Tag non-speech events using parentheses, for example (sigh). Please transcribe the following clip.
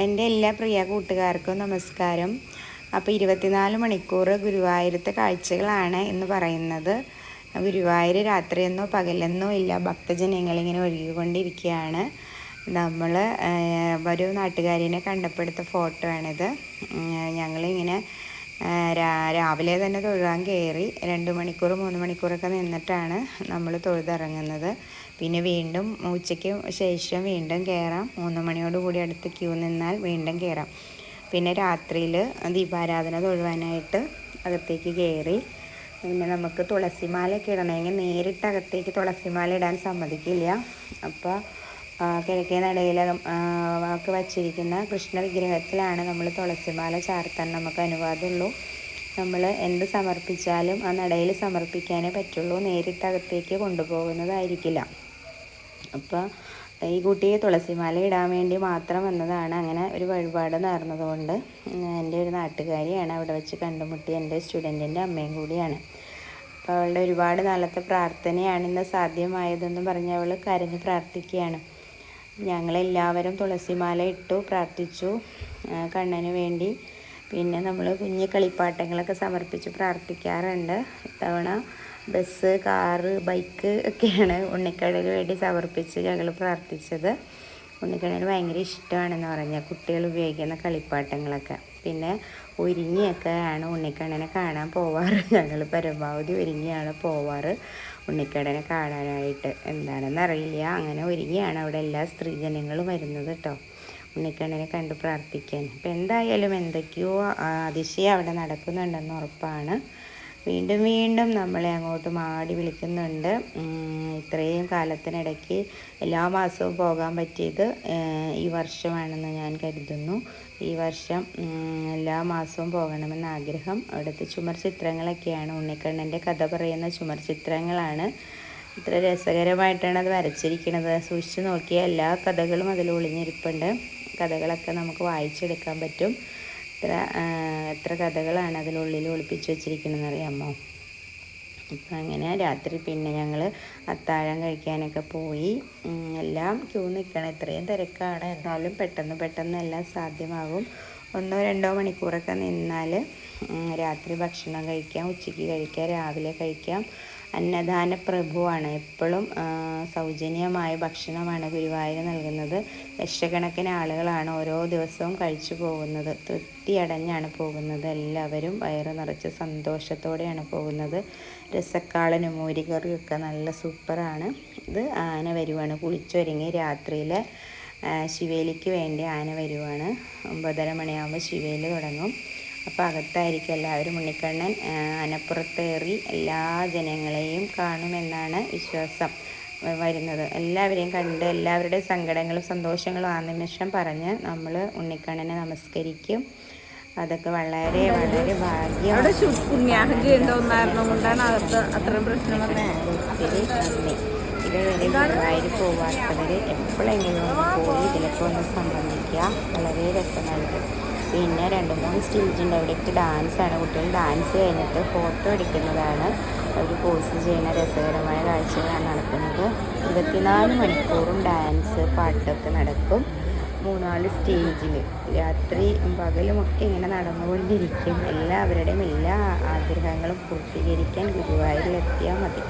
എന്റെ എല്ലാ പ്രിയ കൂട്ടുകാർക്കും നമസ്കാരം. അപ്പോൾ ഇരുപത്തിനാല് മണിക്കൂർ ഗുരുവായൂരത്തെ കാഴ്ചകളാണ് എന്ന് പറയുന്നത്. ഗുരുവായൂർ രാത്രിയെന്നോ പകലെന്നോ ഇല്ല. ഭക്തജനങ്ങളിങ്ങനെ ഒഴുകിക്കൊണ്ടിരിക്കുകയാണ്. നമ്മൾ ഒരു നാട്ടുകാരിനെ കണ്ടപ്പെടുത്ത ഫോട്ടോ ആണിത്. ഞങ്ങളിങ്ങനെ രാവിലെ തന്നെ തൊഴുതാൻ കയറി രണ്ട് മണിക്കൂർ മൂന്ന് മണിക്കൂറൊക്കെ നിന്നിട്ടാണ് നമ്മൾ തൊഴുതിറങ്ങുന്നത്. പിന്നെ വീണ്ടും ഉച്ചയ്ക്ക് ശേഷം വീണ്ടും കയറാം. മൂന്ന് മണിയോടുകൂടി അടുത്ത് ക്യൂ നിന്നാൽ വീണ്ടും കയറാം. പിന്നെ രാത്രിയിൽ ദീപാരാധന തൊഴുവാനായിട്ട് അകത്തേക്ക് കയറി പിന്നെ നമുക്ക് തുളസിമാലയൊക്കെ ഇടണമെങ്കിൽ നേരിട്ട് അകത്തേക്ക് തുളസിമാല ഇടാൻ സമ്മതിക്കില്ല. അപ്പോൾ കിഴക്കേ നടയിൽ ഒക്കെ വച്ചിരിക്കുന്ന കൃഷ്ണ വിഗ്രഹത്തിലാണ് നമ്മൾ തുളസിമാല ചാർത്താൻ നമുക്ക് അനുവാദമുള്ളൂ. നമ്മൾ എന്ത് സമർപ്പിച്ചാലും ആ നടയിൽ സമർപ്പിക്കാനേ പറ്റുള്ളൂ. നേരിട്ട് അകത്തേക്ക് കൊണ്ടുപോകുന്നതായിരിക്കില്ല. അപ്പോൾ ഈ കുട്ടിയെ തുളസിമാല ഇടാൻ വേണ്ടി മാത്രം വന്നതാണ് അങ്ങനെ ഒരു വഴിപാട് നേർന്നതുകൊണ്ട് എന്റെ ഒരു നാട്ടുകാരിയാണ് അവിടെ വെച്ച് കണ്ടുമുട്ടി എന്റെ സ്റ്റുഡന്റിന്റെ അമ്മയും കൂടിയാണ്. അപ്പോൾ അവളുടെ ഒരുപാട് നാളത്തെ പ്രാർത്ഥനയാണ് ഇന്ന് സാധ്യമായതെന്ന് പറഞ്ഞ് അവൾ കരഞ്ഞ് പ്രാർത്ഥിക്കുകയാണ്. ഞങ്ങളെല്ലാവരും തുളസിമാല ഇട്ടു പ്രാർത്ഥിച്ചു കണ്ണന് വേണ്ടി. പിന്നെ നമ്മൾ കുഞ്ഞു കളിപ്പാട്ടങ്ങളൊക്കെ സമർപ്പിച്ച് പ്രാർത്ഥിക്കാറുണ്ട്. ഇത്തവണ ബസ് കാറ് ബൈക്ക് ഒക്കെയാണ് ഉണ്ണിക്കണ്ണിന് വേണ്ടി സമർപ്പിച്ച് ഞങ്ങൾ പ്രാർത്ഥിച്ചത്. ഉണ്ണിക്കണ്ണന് ഭയങ്കര ഇഷ്ടമാണെന്ന് പറഞ്ഞാൽ കുട്ടികൾ ഉപയോഗിക്കുന്ന കളിപ്പാട്ടങ്ങളൊക്കെ. പിന്നെ ഒരുങ്ങിയൊക്കെയാണ് ഉണ്ണിക്കണ്ണനെ കാണാൻ പോവാറ്. (laughs) ഞങ്ങൾ പരമാവധി ഒരുങ്ങിയാണ് പോവാറ്. ഉണ്ണിക്കണ്ണനെ കാണാനായിട്ട് എന്താണെന്ന് അറിയില്ല അങ്ങനെ ഒരുങ്ങിയാണ് അവിടെ എല്ലാ സ്ത്രീജനങ്ങളും വരുന്നത് കേട്ടോ ഉണ്ണിക്കണ്ണനെ കണ്ട് പ്രാർത്ഥിക്കാൻ. അപ്പം എന്തായാലും എന്തൊക്കെയോ അതിശയം അവിടെ നടക്കുന്നുണ്ടെന്ന് ഉറപ്പാണ്. വീണ്ടും വീണ്ടും നമ്മളെ അങ്ങോട്ട് മാടി വിളിക്കുന്നുണ്ട്. ഇത്രയും കാലത്തിനിടയ്ക്ക് എല്ലാ മാസവും പോകാൻ പറ്റിയത് ഈ വർഷമാണെന്ന് ഞാൻ കരുതുന്നു. ഈ വർഷം എല്ലാ മാസവും പോകണമെന്ന ആഗ്രഹം. അവിടുത്തെ ചുമർ ചിത്രങ്ങളൊക്കെയാണ്. ഉണ്ണിക്കണ്ണന്റെ കഥ പറയുന്ന ചുമർ ചിത്രങ്ങളാണ്. ഇത്ര രസകരമായിട്ടാണ് അത് വരച്ചിരിക്കുന്നത്. സൂക്ഷിച്ച് നോക്കിയാൽ എല്ലാ കഥകളും അതിൽ ഒളിഞ്ഞിരിപ്പുണ്ട്. കഥകളൊക്കെ നമുക്ക് വായിച്ചെടുക്കാൻ പറ്റും. എത്ര എത്ര കഥകളാണ് അതിനുള്ളിൽ ഒളിപ്പിച്ച് വെച്ചിരിക്കണമെന്ന് അറിയാമോ അപ്പം അങ്ങനെ രാത്രി പിന്നെ ഞങ്ങൾ അത്താഴം കഴിക്കാനൊക്കെ പോയി. എല്ലാം ക്യൂ നിൽക്കണം. ഇത്രയും തിരക്കാണ്. എന്നാലും പെട്ടെന്ന് പെട്ടെന്ന് എല്ലാം സാധ്യമാകും. ഒന്നോ രണ്ടോ മണിക്കൂറൊക്കെ നിന്നാൽ രാത്രി ഭക്ഷണം കഴിക്കാം ഉച്ചയ്ക്ക് കഴിക്കാം രാവിലെ കഴിക്കാം. അന്നദാന പ്രഭുവാണ്. എപ്പോഴും സൗജന്യമായ ഭക്ഷണമാണ് ഗുരുവായൂർ നൽകുന്നത്. ലക്ഷക്കണക്കിന് ആളുകളാണ് ഓരോ ദിവസവും കഴിച്ചു പോകുന്നത്. തൃപ്തിയടഞ്ഞാണ് പോകുന്നത്. എല്ലാവരും വയറ് നിറച്ച് സന്തോഷത്തോടെയാണ് പോകുന്നത്. രസക്കാളനും മോരികറിയൊക്കെ നല്ല സൂപ്പറാണ്. ഇത് ആന വരുവാണ്. കുളിച്ചൊരുങ്ങി രാത്രിയിൽ ശിവേലിക്ക് വേണ്ടി ആന വരുവാണ്. ഒമ്പതര മണിയാകുമ്പോൾ ശിവേലി തുടങ്ങും. അപ്പോൾ അകത്തായിരിക്കും എല്ലാവരും ഉണ്ണിക്കണ്ണൻ. അനപ്പുറത്തേറി എല്ലാ ജനങ്ങളെയും കാണുമെന്നാണ് വിശ്വാസം വരുന്നത്. എല്ലാവരെയും കണ്ട് എല്ലാവരുടെ സങ്കടങ്ങളും സന്തോഷങ്ങളും ആ നിമിഷം പറഞ്ഞ് നമ്മൾ ഉണ്ണിക്കണ്ണനെ നമസ്കരിക്കും. അതൊക്കെ വളരെ വളരെ ഭാഗ്യം ഇതുവരെ ഗുരുവായൂർ പോവാത്തവർ എപ്പോഴെങ്കിലും പോയി ഇതിലൊക്കെ ഒന്ന് സംബന്ധിക്കുക. വളരെ രസമായിരിക്കും പിന്നെ രണ്ട് മൂന്ന് സ്റ്റേജ് ഉണ്ട്. അവിടേക്ക് ഡാൻസാണ് കുട്ടികൾ ഡാൻസ് കഴിഞ്ഞിട്ട് ഫോട്ടോ എടുക്കുന്നതാണ്. അവർ പോസ്റ്റ് ചെയ്യുന്ന രസകരമായ കാഴ്ചകളാണ് നടക്കുന്നത്. ഇരുപത്തിനാല് മണിക്കൂറും ഡാൻസ് പാട്ടൊക്കെ നടക്കും. മൂന്നാൽ സ്റ്റേജിൽ രാത്രി പകലുമൊക്കെ ഇങ്ങനെ നടന്നുകൊണ്ടിരിക്കും. എല്ലാവരുടെയും എല്ലാ ആഗ്രഹങ്ങളും പൂർത്തീകരിക്കാൻ ഗുരുവായൂരിലെത്തിയാൽ മതി.